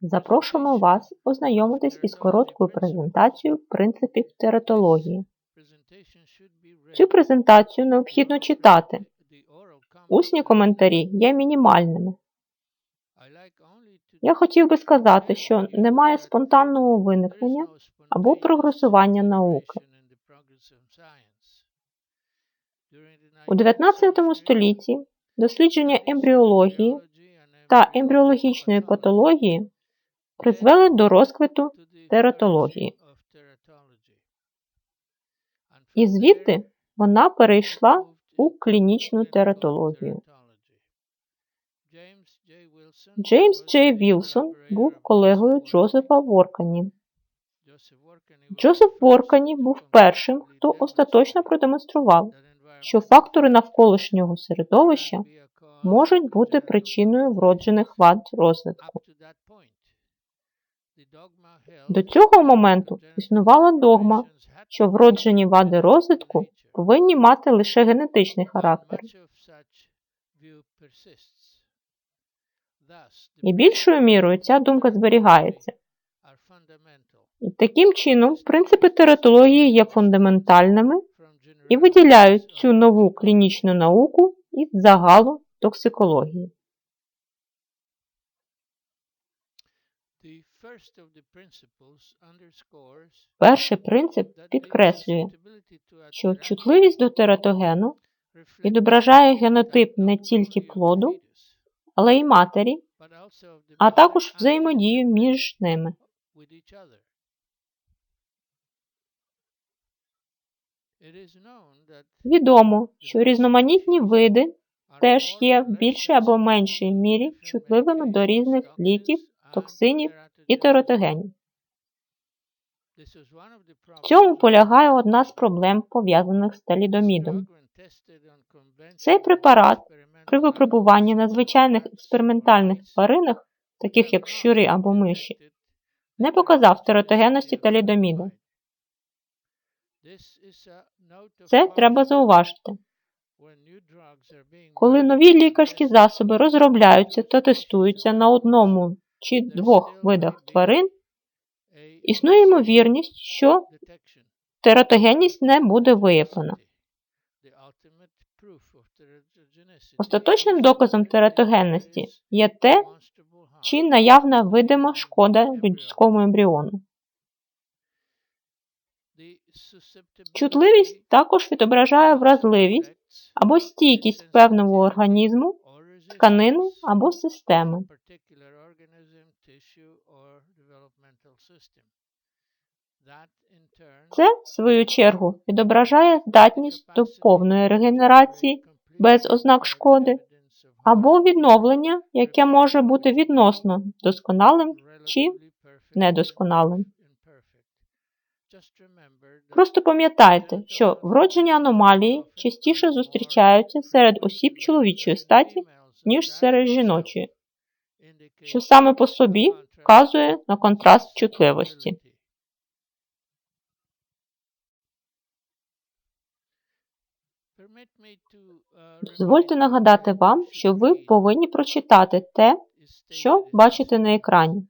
Запрошуємо вас ознайомитись із короткою презентацією принципів тератології. Цю презентацію необхідно читати. Усні коментарі є мінімальними. Я хотів би сказати, що немає спонтанного виникнення або прогресування науки. У 19 столітті дослідження ембріології та ембріологічної патології призвели до розквиту тератології. І звідти вона перейшла у клінічну тератологію. Джеймс Джей Вілсон був колегою Джозефа Воркані. Джозеф Воркані був першим, хто остаточно продемонстрував, що фактори навколишнього середовища можуть бути причиною вроджених вад розвитку. До цього моменту існувала догма, що вроджені вади розвитку повинні мати лише генетичний характер. І більшою мірою ця думка зберігається. І таким чином принципи тератології є фундаментальними і виділяють цю нову клінічну науку із загалу токсикології. Перший принцип підкреслює, що чутливість до тератогену відображає генотип не тільки плоду, але й матері, а також взаємодію між ними. Відомо, що різноманітні види теж є в більшій або меншій мірі чутливими до різних ліків, токсинів і тератогенів. В цьому полягає одна з проблем, пов'язаних з талідомідом. Цей препарат при випробуванні на звичайних експериментальних тваринах, таких як щури або миші, не показав тератогенності талідоміду. Це треба зауважити. Коли нові лікарські засоби розробляються та тестуються на одному чи двох видах тварин, існує ймовірність, що тератогенність не буде виявлена. Остаточним доказом тератогенності є те, чи наявна видима шкода людському ембріону. Чутливість також відображає вразливість або стійкість певного організму, тканини або системи. Це, в свою чергу, відображає здатність до повної регенерації без ознак шкоди або відновлення, яке може бути відносно досконалим чи недосконалим. Просто пам'ятайте, що вроджені аномалії частіше зустрічаються серед осіб чоловічої статі, ніж серед жіночої, що саме по собі вказує на контраст чутливості. Дозвольте нагадати вам, що ви повинні прочитати те, що бачите на екрані.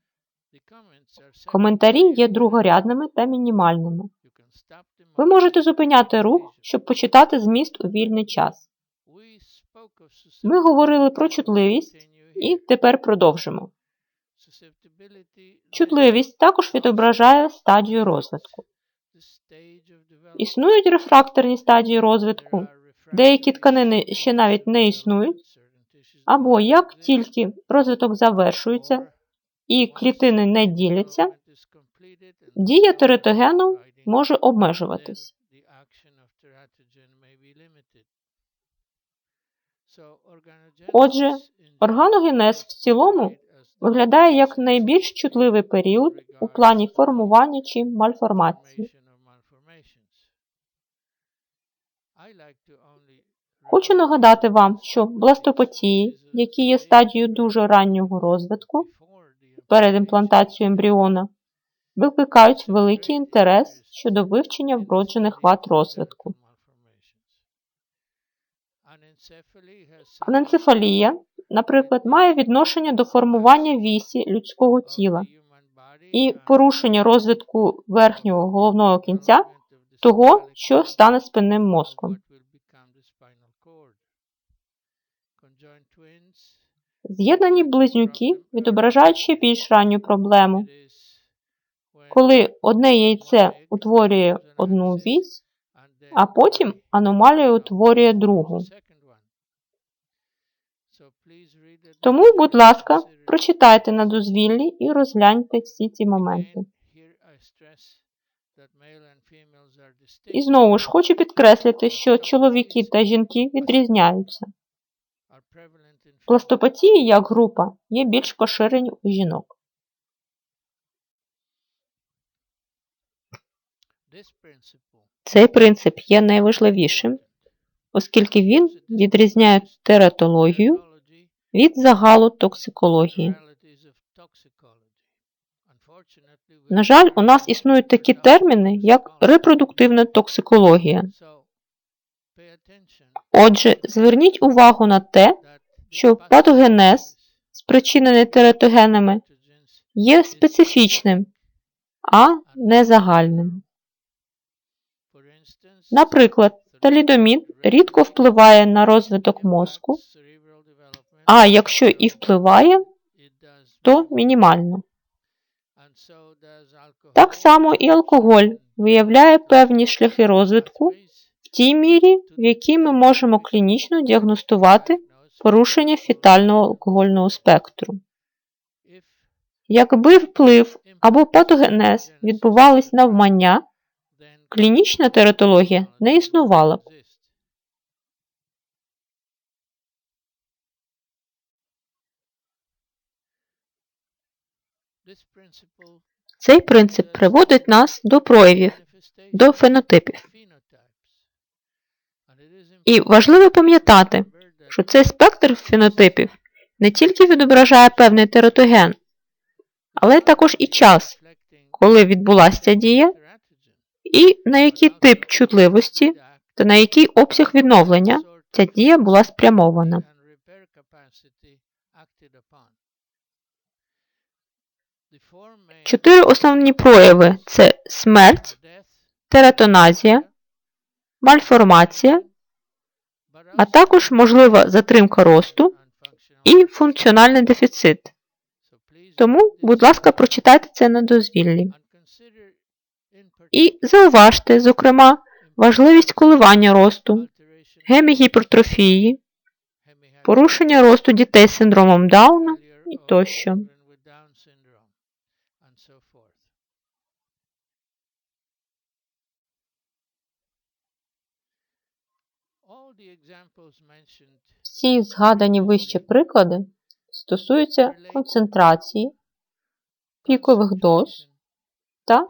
Коментарі є другорядними та мінімальними. Ви можете зупиняти рух, щоб почитати зміст у вільний час. Ми говорили про чутливість і тепер продовжимо. Чутливість також відображає стадію розвитку. Існують рефракторні стадії розвитку, деякі тканини ще навіть не існують, або як тільки розвиток завершується і клітини не діляться, дія тератогену може обмежуватись. Отже, органогенез в цілому виглядає як найбільш чутливий період у плані формування чи мальформації. Хочу нагадати вам, що бластопатії, які є стадією дуже раннього розвитку перед імплантацією ембріона, викликають великий інтерес щодо вивчення вроджених вад розвитку. Аненцефалія наприклад, має відношення до формування вісі людського тіла і порушення розвитку верхнього головного кінця того, що стане спинним мозком. З'єднані близнюки відображають ще більш ранню проблему, коли одне яйце утворює одну вісь, а потім аномалія утворює другу. Тому, будь ласка, прочитайте на дозвіллі і розгляньте всі ці моменти. І знову ж хочу підкреслити, що чоловіки та жінки відрізняються. Пластопатії як група є більш поширені у жінок. Цей принцип є найважливішим, оскільки він відрізняє тератологію від загалу токсикології. На жаль, у нас існують такі терміни, як репродуктивна токсикологія. Отже, зверніть увагу на те, що патогенез, спричинений тератогенами, є специфічним, а не загальним. Наприклад, талідомід рідко впливає на розвиток мозку, а якщо і впливає, то мінімально. Так само і алкоголь виявляє певні шляхи розвитку в тій мірі, в якій ми можемо клінічно діагностувати порушення фітального алкогольного спектру. Якби вплив або патогенез відбувались навмання, клінічна тератологія не існувала б. Цей принцип приводить нас до проявів, до фенотипів. І важливо пам'ятати, що цей спектр фенотипів не тільки відображає певний тератоген, але також і час, коли відбулася дія, і на який тип чутливості та на який обсяг відновлення ця дія була спрямована. Чотири основні прояви це смерть, тератоназія, мальформація, а також можлива затримка росту і функціональний дефіцит. Тому, будь ласка, прочитайте це на дозвіллі. І зауважте, зокрема, важливість коливання росту, гемігіпертрофії, порушення росту дітей з синдромом Дауна і тощо. Всі згадані вище приклади стосуються концентрації, пікових доз та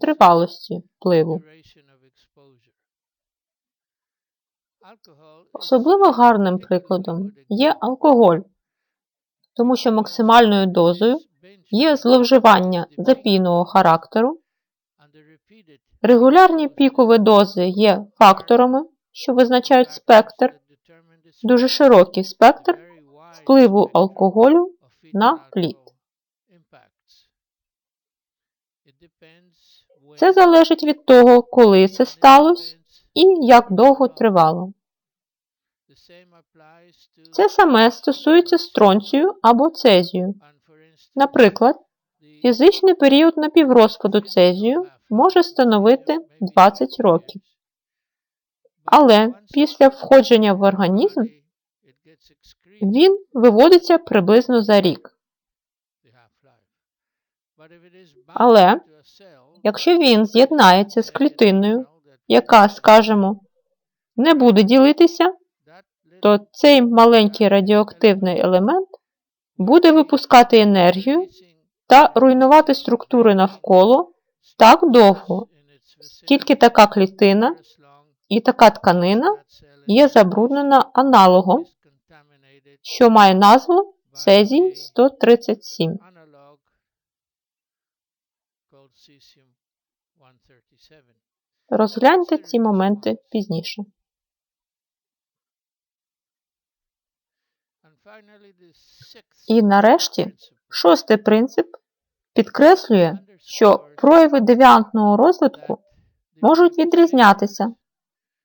тривалості впливу. Особливо гарним прикладом є алкоголь, тому що максимальною дозою є зловживання запійного характеру, регулярні пікові дози є факторами, що визначають спектр, дуже широкий спектр впливу алкоголю на плід. Це залежить від того, коли це сталося і як довго тривало. Це саме стосується стронцію або цезію. Наприклад, фізичний період напіврозпаду цезію може становити 20 років. Але після входження в організм він виводиться приблизно за рік. Але якщо він з'єднається з клітиною, яка, скажімо, не буде ділитися, то цей маленький радіоактивний елемент буде випускати енергію та руйнувати структури навколо так довго, скільки така клітина і така тканина є забруднена аналогом, що має назву Цезій 137. Розгляньте ці моменти пізніше. І нарешті, шостий принцип підкреслює, що прояви девіантного розвитку можуть відрізнятися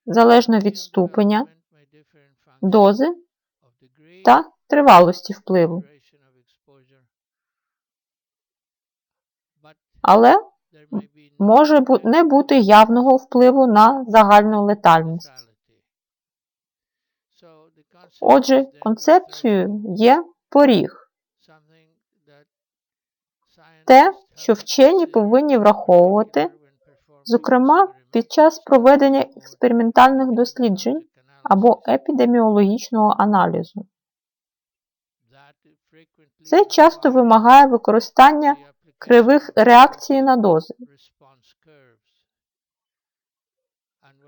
залежно від ступеня, дози та тривалості впливу. Але може не бути явного впливу на загальну летальність. Отже, концепцією є поріг, те, що вчені повинні враховувати, зокрема під час проведення експериментальних досліджень або епідеміологічного аналізу. Це часто вимагає використання кривих реакцій на дози.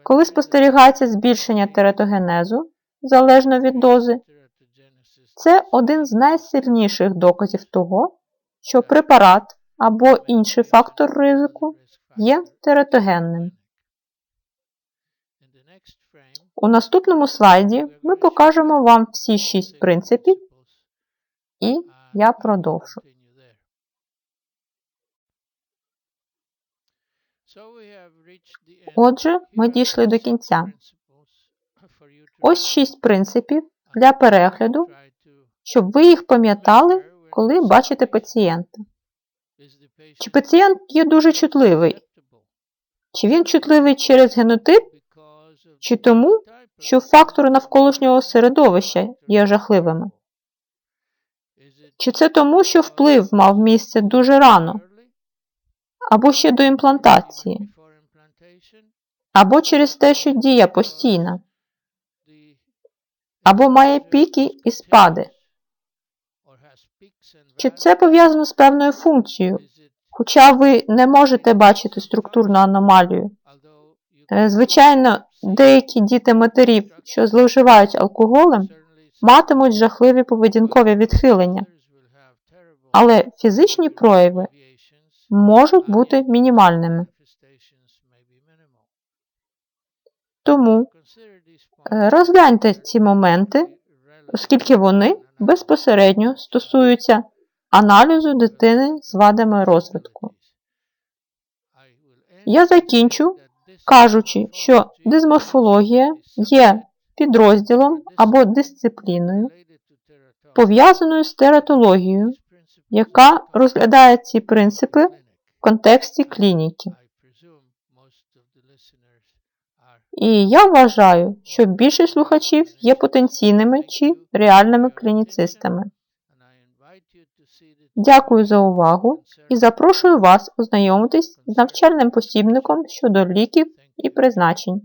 Коли спостерігається збільшення тератогенезу залежно від дози, це один з найсильніших доказів того, що препарат або інший фактор ризику є тератогенним. У наступному слайді ми покажемо вам всі шість принципів, і я продовжу. Отже, ми дійшли до кінця. Ось шість принципів для перегляду, щоб ви їх пам'ятали, коли бачите пацієнта. Чи пацієнт є дуже чутливий? Чи він чутливий через генотип, чи тому, що фактори навколишнього середовища є жахливими? Чи це тому, що вплив мав місце дуже рано, або ще до імплантації, або через те, що дія постійна, або має піки і спади? Чи це пов'язано з певною функцією, хоча ви не можете бачити структурну аномалію? Е, Звичайно, деякі діти матерів, що зловживають алкоголем, матимуть жахливі поведінкові відхилення, але фізичні прояви можуть бути мінімальними. Тому е, розгляньте ці моменти, оскільки вони безпосередньо стосуються аналізу дитини з вадами розвитку. Я закінчу, кажучи, що дисморфологія є підрозділом або дисципліною, пов'язаною з тератологією, яка розглядає ці принципи в контексті клініки. І я вважаю, що більшість слухачів є потенційними чи реальними клініцистами. Дякую за увагу і запрошую вас ознайомитись з навчальним посібником щодо ліків і призначень.